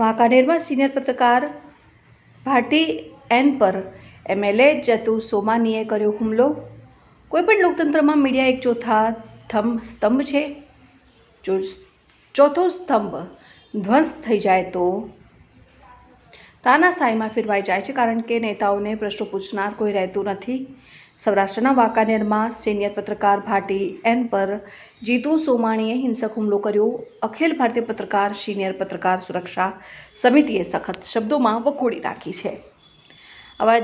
વાંકાનેરમાં senior પત્રકાર ભાટી N પર MLA જતુ સોમાનીએ કર્યો હુમલો. કોઈપણ લોકતંત્રમાં મીડિયા એક ચોથા થંભ સ્તંભ છે. ચોથો સ્તંભ ધ્વંસ થઈ જાય તો તાનાશાહીમાં ફેરવાઈ જાય છે કારણ કે નેતાઓને પ્રશ્નો પૂછનાર કોઈ રહેતું નથી. સૌરાષ્ટ્રના વાંકાનેરમાં સિનિયર પત્રકાર ભાટી એન પર જીતુ સોમાણીએ હિંસક હુમલો કર્યો. અખિલ ભારતીય પત્રકાર, સિનિયર પત્રકાર સુરક્ષા સમિતિએ સખત શબ્દોમાં વખોડી રાખી છે. આવા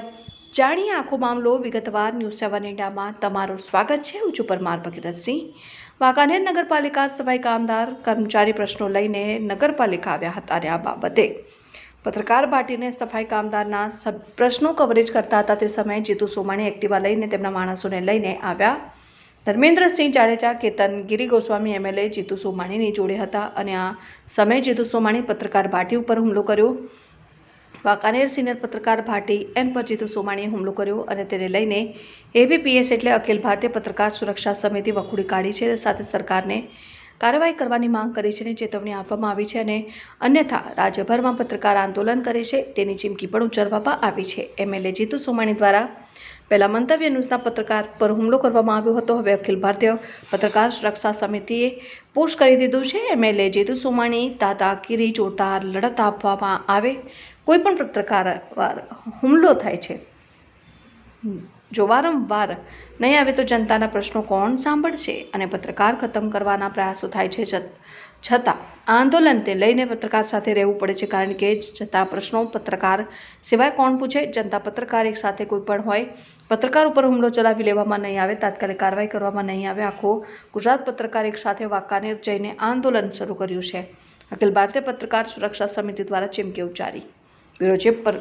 જાણીએ આખો મામલો વિગતવાર ન્યૂઝ સેવન ઇન્ડિયામાં. તમારું સ્વાગત છે હું છું પરમાર ભગીરથસિંહ. વાંકાનેર નગરપાલિકા સફાઈ કામદાર, કર્મચારી પ્રશ્નો લઈને નગરપાલિકા આવ્યા હતા અને આ બાબતે પત્રકાર ભાટીને સફાઈ કામદારના પ્રશ્નો કવરેજ કરતા હતા તે સમયે જીતુ સોમાણી એક્ટિવા લઈને તેમના માણસોને લઈને આવ્યા. ધર્મેન્દ્રસિંહ જાડેજા, કેતન ગિરી ગોસ્વામી એમએલએ જીતુ સોમાણીની જોડે હતા અને આ સમયે જીતુ સોમાણી પત્રકાર ભાટી ઉપર હુમલો કર્યો. વાંકાનેર સિનિયર પત્રકાર ભાટી એન પર જીતુ સોમાણીએ હુમલો કર્યો અને તેને લઈને એબીપીએસ એટલે અખિલ ભારતીય પત્રકાર સુરક્ષા સમિતિ વખોડી કાઢી છે. સાથે સરકારને કાર્યવાહી કરવાની માંગ કરી છે અને ચેતવણી આપવામાં આવી છે અને અન્યથા રાજ્યભરમાં પત્રકાર આંદોલન કરે છે. તેની ચીમકી પણ ઉચ્ચારવામાં આવી છે. એમએલએ જીતુ સોમાણી દ્વારા પહેલા મંતવ્ય ન્યૂઝના પત્રકાર પર હુમલો કરવામાં આવ્યો હતો. હવે અખિલ ભારતીય પત્રકાર સુરક્ષા સમિતિએ પોસ્ટ કરી દીધું છે. એમએલએ જીતુ સોમાણી દાદાગીરી જોરદાર લડત આપવામાં આવે. કોઈ પણ પત્રકાર હુમલો થાય છે. જો વારંવાર નહીં આવે તો જનતાના પ્રશ્નો કોણ સાંભળશે અને પત્રકાર ખતમ કરવાના પ્રયાસો થાય છે છત- આંદોલનને લઈને પત્રકાર સાથે રહેવું પડે છે કારણ કે જતા પ્રશ્નો પત્રકાર સિવાય કોણ પૂછે? જનતા પત્રકાર એક સાથે કોઈ પણ હોય, પત્રકાર ઉપર હુમલો ચલાવી લેવામાં નહીં આવે, તાત્કાલિક કાર્યવાહી કરવામાં નહીં આવે. આખો ગુજરાત પત્રકાર એક સાથે વાંકાનેર જઈને આંદોલન શરૂ કર્યું છે. અખિલ ભારતીય પત્રકાર સુરક્ષા સમિતિ દ્વારા ચીમકી ઉચ્ચારી. બ્યુરો પર,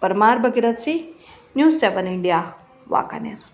Parmar Bhagirathsinh news seven India Wankaner